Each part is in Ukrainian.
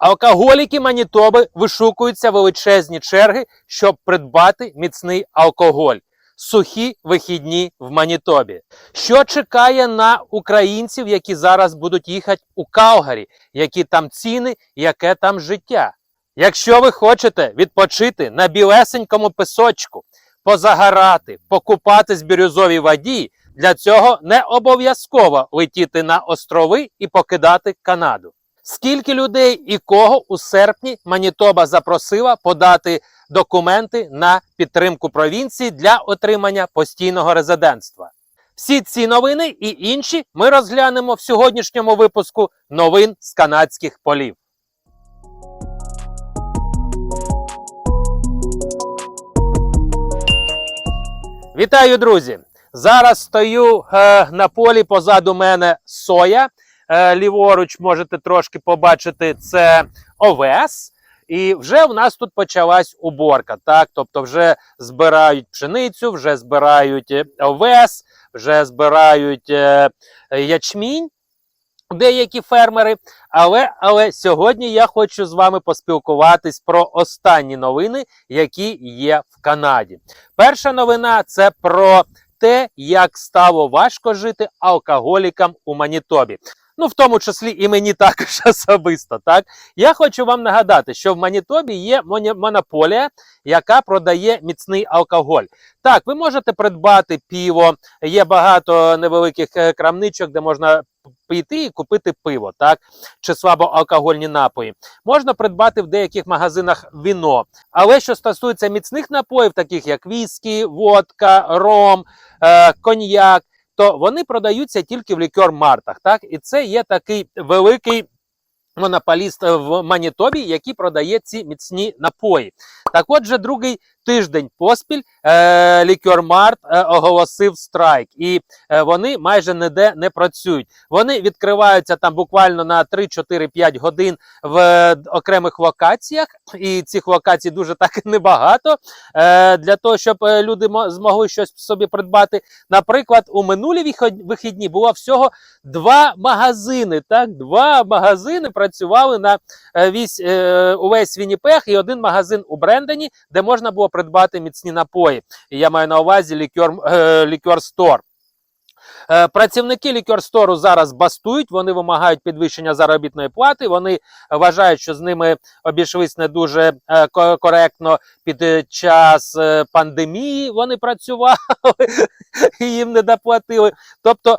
Алкоголіки Манітоби вишукуються величезні черги, щоб придбати міцний алкоголь. Сухі вихідні в Манітобі. Що чекає на українців, які зараз будуть їхати у Калгарі, які там ціни, яке там життя? Якщо ви хочете відпочити на білесенькому пісочку, позагорати, покупатись в бірюзовій воді, для цього не обов'язково летіти на острови і покидати Канаду. Скільки людей і кого у серпні Манітоба запросила подати документи на підтримку провінції для отримання постійного резидентства? Всі ці новини і інші ми розглянемо в сьогоднішньому випуску новин з канадських полів. Вітаю, друзі! Зараз стою е, на полі позаду мене соя. Е, ліворуч можете трошки побачити це овес. І вже в нас тут почалась уборка. Так, тобто, вже збирають пшеницю, вже збирають е, овес, вже збирають е, ячмінь. Деякі фермери, але, але сьогодні я хочу з вами поспілкуватись про останні новини, які є в Канаді. Перша новина це про те, як стало важко жити алкоголікам у Манітобі. Ну, в тому числі і мені також особисто. Так я хочу вам нагадати, що в Манітобі є монополія, яка продає міцний алкоголь. Так, ви можете придбати пиво, є багато невеликих е, крамничок, де можна піти і купити пиво, так чи слабоалкогольні напої. Можна придбати в деяких магазинах віно. Але що стосується міцних напоїв, таких як віскі, водка, ром, е, коньяк, то вони продаються тільки в лікер-мартах. Так, і це є такий великий. Монополіст е, в Манітобі, який продає ці міцні напої. Так, отже, другий тиждень поспіль е, Лікермарт е, оголосив страйк, і е, вони майже ніде не працюють. Вони відкриваються там буквально на 3-4-5 годин в е, окремих локаціях, і цих локацій дуже так небагато. Е, для того, щоб е, люди мо- змогли щось собі придбати. Наприклад, у минулі вихідні було всього два магазини. Так, два магазини працювали на е, вісь е, увесь Вінніпег і один магазин у Брендені, де можна було придбати міцні напої. Я маю на увазі лікер, е, лікер стор. Е, Працівники лікер-стору зараз бастують, вони вимагають підвищення заробітної плати. Вони вважають, що з ними обійшлись не дуже е, коректно під е, час пандемії. Вони працювали і їм не доплатили. Тобто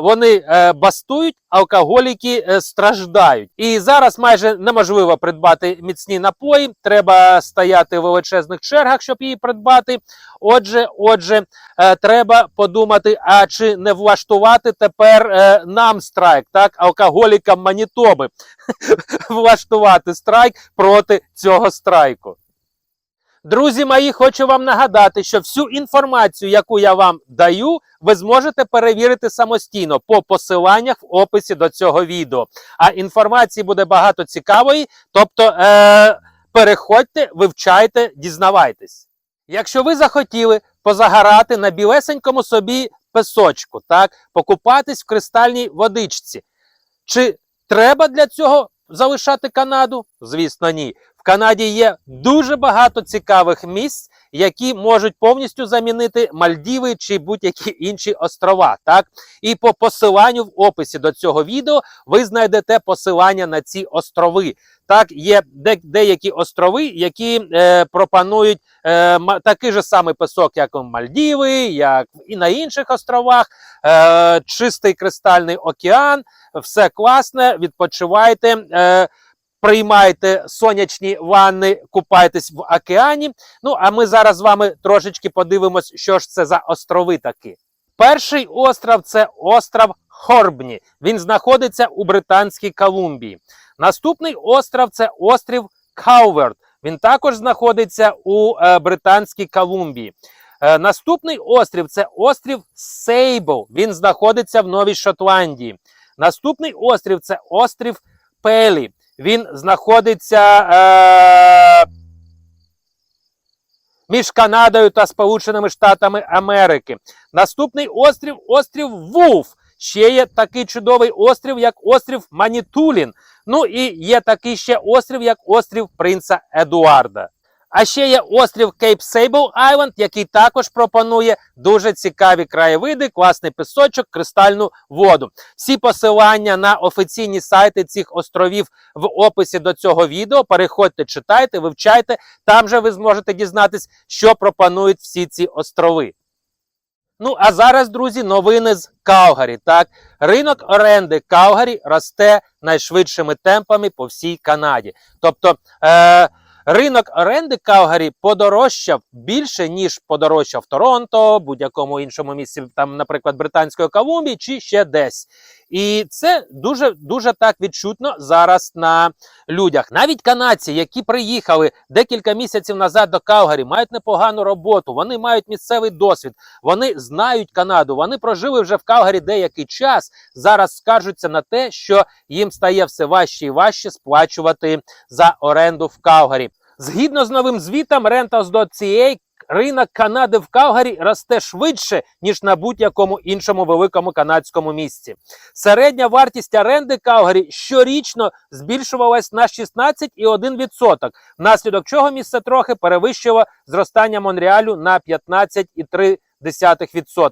вони бастують, алкоголіки страждають. І зараз майже неможливо придбати міцні напої. Треба стояти в величезних чергах, щоб її придбати. Отже, отже, треба подумати, а чи не влаштувати тепер е, нам страйк, так, алкоголікам Манітоби влаштувати страйк проти цього страйку. Друзі мої, хочу вам нагадати, що всю інформацію, яку я вам даю, ви зможете перевірити самостійно по посиланнях в описі до цього відео. А інформації буде багато цікавої, тобто е- переходьте, вивчайте, дізнавайтесь. Якщо ви захотіли позагорати на білесенькому собі песочку, так, покупатись в кристальній водичці, чи треба для цього залишати Канаду? Звісно, ні. В Канаді є дуже багато цікавих місць, які можуть повністю замінити Мальдіви чи будь-які інші острова. Так і по посиланню в описі до цього відео ви знайдете посилання на ці острови. Так, є де, деякі острови, які е, пропонують е, такий же самий песок, як у Мальдіви, як і на інших островах, е, чистий кристальний океан, все класне, відпочивайте. Е, Приймайте сонячні ванни, купайтесь в океані. Ну а ми зараз з вами трошечки подивимось, що ж це за острови такі. Перший остров це остров Хорбні. Він знаходиться у Британській Колумбії. Наступний остров це острів Кауверт. Він також знаходиться у е, Британській Колумбії. Е, наступний острів це острів Сейбл. Він знаходиться в Новій Шотландії. Наступний острів це острів Пелі. Він знаходиться е, між Канадою та Сполученими Штатами Америки. Наступний острів острів Вулф. Ще є такий чудовий острів, як острів Манітулін. Ну і є такий ще острів, як острів Принца Едуарда. А ще є острів Кейп Сейбл Айленд, який також пропонує дуже цікаві краєвиди, класний пісочок, кристальну воду. Всі посилання на офіційні сайти цих островів в описі до цього відео. Переходьте, читайте, вивчайте. Там же ви зможете дізнатись, що пропонують всі ці острови. Ну, а зараз, друзі, новини з Каугарі. Так, ринок оренди Каугарі росте найшвидшими темпами по всій Канаді. Тобто, е, ринок оренди Калгарі подорожчав більше, ніж подорожчав Торонто, будь-якому іншому місці, там, наприклад, Британської Колумбії чи ще десь. І це дуже дуже так відчутно зараз на людях. Навіть канадці, які приїхали декілька місяців назад до Каугарі, мають непогану роботу. Вони мають місцевий досвід, вони знають Канаду. Вони прожили вже в Каугарі деякий час. Зараз скаржуться на те, що їм стає все важче і важче сплачувати за оренду в Каугарі. Згідно з новим звітом Rentals.ca, ринок Канади в Каугарі росте швидше, ніж на будь-якому іншому великому канадському місці. Середня вартість оренди Каугарі щорічно збільшувалась на 16,1%, внаслідок чого місце трохи перевищило зростання Монреалю на 15,3%.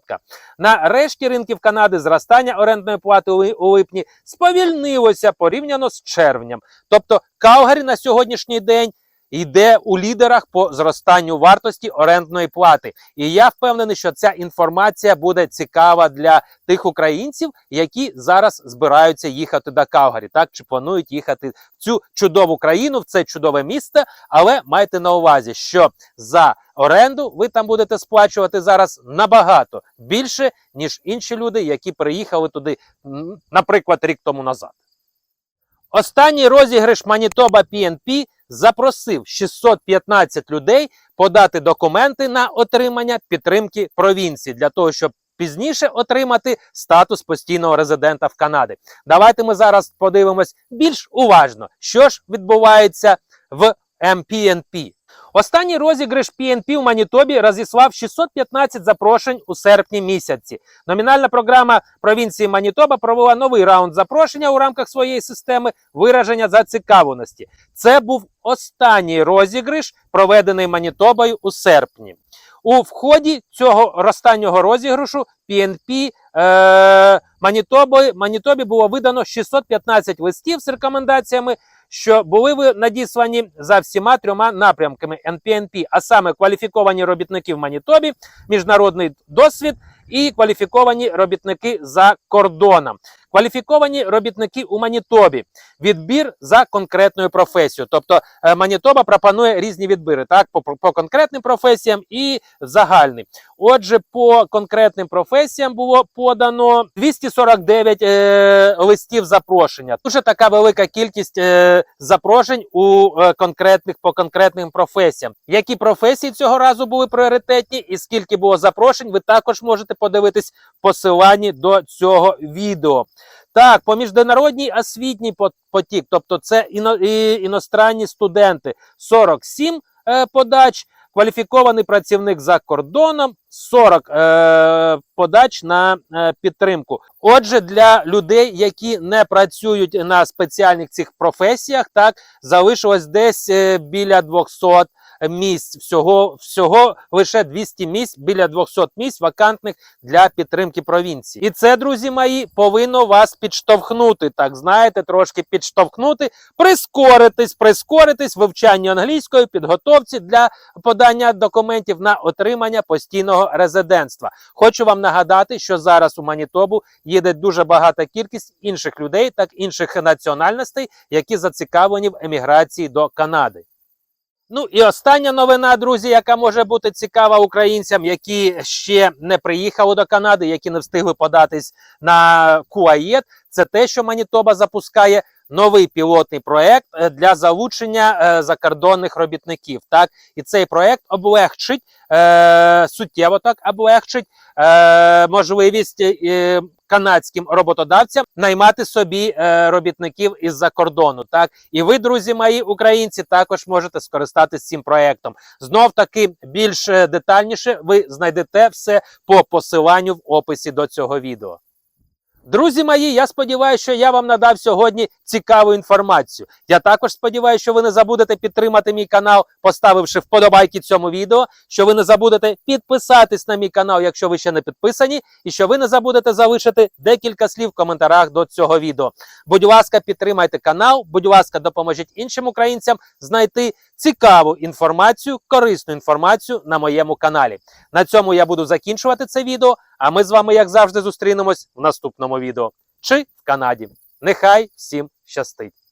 На решті ринків Канади зростання орендної плати у липні сповільнилося порівняно з червнем. Тобто Каугарі на сьогоднішній день йде у лідерах по зростанню вартості орендної плати. І я впевнений, що ця інформація буде цікава для тих українців, які зараз збираються їхати до Каугарі, так чи планують їхати в цю чудову країну, в це чудове місце. Але майте на увазі, що за оренду ви там будете сплачувати зараз набагато більше, ніж інші люди, які приїхали туди, наприклад, рік тому назад. Останній розіграш Манітоба PNP запросив 615 людей подати документи на отримання підтримки провінції для того, щоб пізніше отримати статус постійного резидента в Канаді. Давайте ми зараз подивимось більш уважно, що ж відбувається в MPNP. Останній розіграш PNP в Манітобі розіслав 615 запрошень у серпні місяці. Номінальна програма провінції Манітоба провела новий раунд запрошення у рамках своєї системи вираження зацікавленості. Це був останній розіграш, проведений Манітобою у серпні. У вході цього останнього розіграшу PNP е, Манітобі, Манітобі було видано 615 листів з рекомендаціями, що були ви надіслані за всіма трьома напрямками NPNP, а саме кваліфіковані робітники в Манітобі, міжнародний досвід і кваліфіковані робітники за кордоном. Кваліфіковані робітники у Манітобі, відбір за конкретною професією. Тобто е, Манітоба пропонує різні відбири, так, по, по конкретним професіям і загальним. Отже, по конкретним професіям було подано 249 е, листів запрошення. Дуже така велика кількість е, запрошень у е, конкретних по конкретним професіям. Які професії цього разу були пріоритетні, і скільки було запрошень, ви також можете подивитись в посиланні до цього відео. Так, по міжнародній освітній потік, тобто це іно, іностранні студенти 47 е, подач, кваліфікований працівник за кордоном 40 е, подач на е, підтримку. Отже, для людей, які не працюють на спеціальних цих професіях, так залишилось десь е, біля 200 місць. Всього, всього лише 200 місць, біля 200 місць вакантних для підтримки провінції. І це, друзі мої, повинно вас підштовхнути. Так, знаєте, трошки підштовхнути, прискоритись, прискоритись в вивчанні англійської підготовці для подання документів на отримання постійного резидентства. Хочу вам нагадати, що зараз у Манітобу їде дуже багата кількість інших людей, так інших національностей, які зацікавлені в еміграції до Канади. Ну і остання новина, друзі, яка може бути цікава українцям, які ще не приїхали до Канади, які не встигли податись на КУАЄД, це те, що Манітоба запускає новий пілотний проект е, для залучення е, закордонних робітників. Так, і цей проект облегчить е, суттєво так облегчить можливість канадським роботодавцям наймати собі робітників із-за кордону. Так, і ви, друзі мої українці, також можете скористатися цим проектом. Знов таки більш детальніше ви знайдете все по посиланню в описі до цього відео. Друзі мої, я сподіваюся, що я вам надав сьогодні цікаву інформацію. Я також сподіваюся, що ви не забудете підтримати мій канал, поставивши вподобайки цьому відео, що ви не забудете підписатись на мій канал, якщо ви ще не підписані, і що ви не забудете залишити декілька слів в коментарях до цього відео. Будь ласка, підтримайте канал, будь ласка, допоможіть іншим українцям знайти цікаву інформацію, корисну інформацію на моєму каналі. На цьому я буду закінчувати це відео. А ми з вами, як завжди, зустрінемось в наступному відео чи в Канаді. Нехай всім щастить!